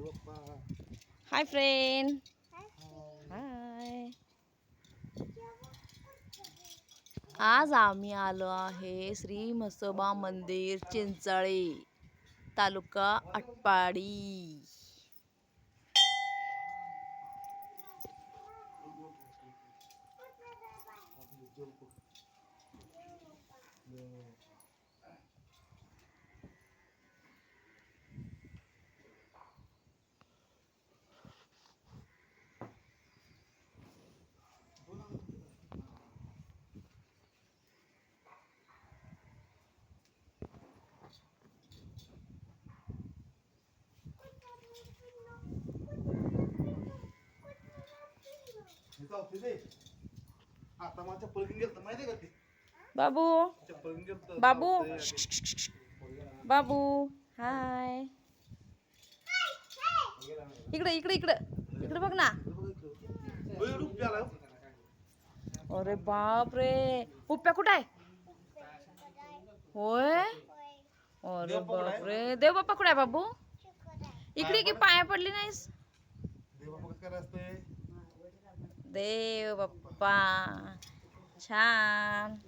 Hi friend हाय आज आम्ही आलो आहे श्री म्हसोबा मंदिर चिंचाळे तालुका आता माहिती का ते बाबू बाबू बाबू हाय इकडे इकडे इकडे इकडे बघ ना अरे बाप रे पुप्प्या कुठं आहे होय अरे बाप रे देव बाप्पा कुठे आहे बाबू इकडे की पाया पडली नाहीस देव बाप्पा छान.